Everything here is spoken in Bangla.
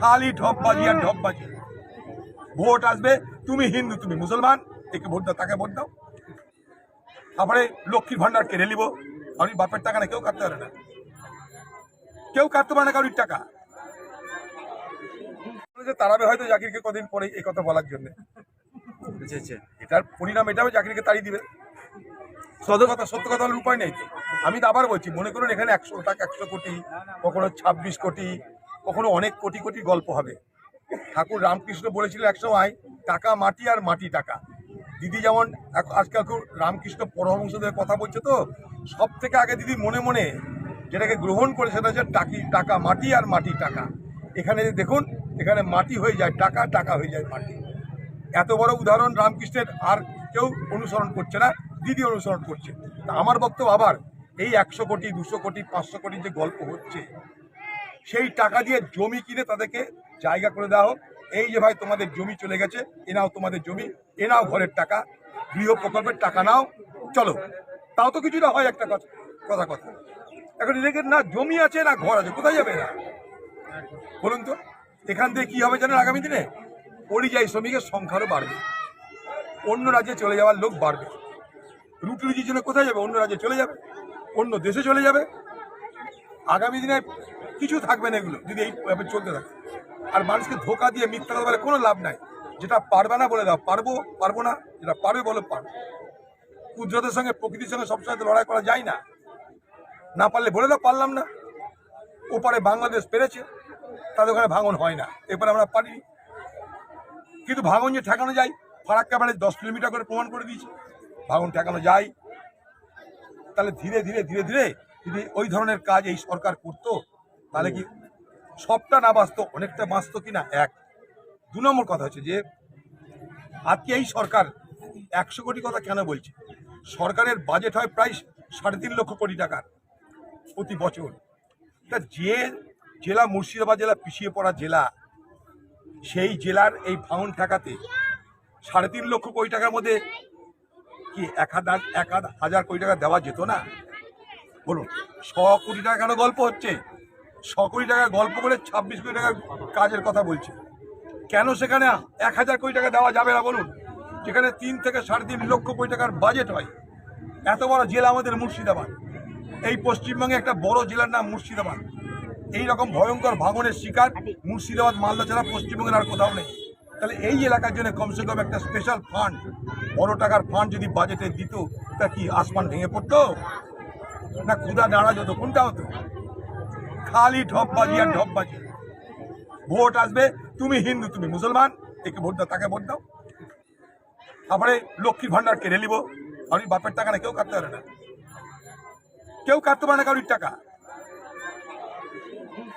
খালি ঢপবাজি আর ঢপবাজি। ভোট আসবে তুমি হিন্দু তুমি মুসলমান একে ভোট দাও তাকে ভোট দাও। তারপরে লক্ষ্মীর ভান্ডার কেড়ে নিব। আমি বাপের টাকা না কেউ কাটতে পারে না। কেউ কাটতে পারে না কারোর টাকা। যে তারাবে হয়তো জাকিরকে কদিন পরে এই কথা বলার জন্য। আচ্ছা আচ্ছা। এটার পরিণাম এটাও জাকিরকে তাড়িয়ে দিবে। সত্য কথা সত্য কথা উপায় নেই। আমি তো আবার বলছি মনে করুন এখানে একশো টাকা একশো কোটি কখনো ছাব্বিশ কোটি কখনো অনেক কোটি কোটি গল্প হবে। ঠাকুর রামকৃষ্ণ বলেছিলেন একসময় টাকা মাটি আর মাটি টাকা। দিদি যেমন আজকাল রামকৃষ্ণ পরমহংসদের কথা বলছে তো সব থেকে আগে দিদি মনে মনে যেটাকে গ্রহণ করে সেটা হচ্ছে টাকি টাকা, মাটি আর মাটি টাকা। এখানে দেখুন, এখানে মাটি হয়ে যায়, টাকা টাকা হয়ে যায় মাটি। এত বড় উদাহরণ রামকৃষ্ণের আর কেউ অনুসরণ করছে না, দিদি অনুসরণ করছে। তা আমার বক্তব্য আবার, এই একশো কোটি, দুশো কোটি, পাঁচশো কোটি যে গল্প হচ্ছে সেই টাকা দিয়ে জমি কিনে তাদেরকে জায়গা করে দেওয়া হোক। এই যে ভাই তোমাদের জমি চলে গেছে এনাও তোমাদের জমি এনাও ঘরের টাকা, গৃহ প্রকল্পের টাকা নাও, চলো। তাও তো কিছুটা হয় একটা কথা কথা কথা। এখন এদিকে না জমি আছে, না ঘর আছে, কোথায় যাবে এরা? বলুন তো, এখান থেকে কী হবে জানেন আগামী দিনে? পরিযায়ী শ্রমিকের সংখ্যারও বাড়বে। অন্য রাজ্যে চলে যাওয়ার লোক বাড়বে। রুটি রুজির জন্য কোথায় যাবে? অন্য রাজ্যে চলে যাবে, অন্য দেশে চলে যাবে। আগামী দিনে কিছু থাকবে না এগুলো, যদি এইভাবে চলতে থাকে। আর মানুষকে ধোকা দিয়ে মিথ্যা বলে কোনো লাভ নাই। যেটা পারবে না বলে দাও। পারব পারব না, যেটা পারবে বলে পারব কুদরতের সঙ্গে প্রকৃতির সঙ্গে সবসময় তো লড়াই করা যায় না। না পারলে বলে দাও, পারলাম না। ওপারে বাংলাদেশ পেরেছে, তাদের ওখানে ভাঙন হয় না। এরপরে আমরা পারিনি কিন্তু ভাঙন যে ঠেকানো যায় ফারাক্কা মানে দশ কিলোমিটার করে প্রমাণ করে দিয়েছে। ভাঙন ঠেকানো যায়। তাহলে ধীরে ধীরে ধীরে ধীরে যদি ওই ধরনের কাজ এই সরকার করতো তাহলে কি সবটা না বাঁচতো? অনেকটা বাঁচতো কিনা? এক। দু নম্বর কথা হচ্ছে যে, আজকে এই সরকার একশো কোটি কথা কেন বলছে? সরকারের বাজেট হয় প্রায় সাড়ে তিন লক্ষ কোটি টাকার প্রতি বছর। তা যে জেলা মুর্শিদাবাদ জেলা পিছিয়ে পড়া জেলা, সেই জেলার এই ভাঙন ঠেকাতে সাড়ে তিন লক্ষ কোটি টাকার মধ্যে কি এক হাজার এক হাজার কোটি টাকা দেওয়া যেত না? বলুন ছ কোটি টাকা কেন গল্প হচ্ছে? ছ কোটি টাকা গল্প করে ছাব্বিশ কোটি টাকার কাজের কথা বলছে। কেন সেখানে এক হাজার কোটি টাকা দেওয়া যাবে না বলুন? যেখানে তিন থেকে সাড়ে তিন লক্ষ কোটি টাকার বাজেট হয়। এত বড় জেলা আমাদের মুর্শিদাবাদ। এই পশ্চিমবঙ্গে একটা বড় জেলার নাম মুর্শিদাবাদ। এই রকম ভয়ঙ্কর ভাঙনের শিকার মুর্শিদাবাদ, মালদা ছাড়া পশ্চিমবঙ্গের আর কোথাও নেই। তাহলে এই এলাকার জন্য কমসে কম একটা স্পেশাল ফান্ড বড় টাকার ফান্ড যদি বাজেটে দিত, তা কি আসমান ভেঙে পড়তো? না ক্ষুদা দাঁড়া যেত, কোনটা হতো? খালি ঢপবাজি আর ঢপবাজি ভোট আসবে, তুমি হিন্দু, তুমি মুসলমান, একে ভোট দাও, তাকে ভোট দাও। তারপরে লক্ষ্মীর ভান্ডার কেড়ে নিব। আমি বাপের টাকা না, কেউ কাটতে পারে না। কেউ কাটতে পারে না কারোর টাকা।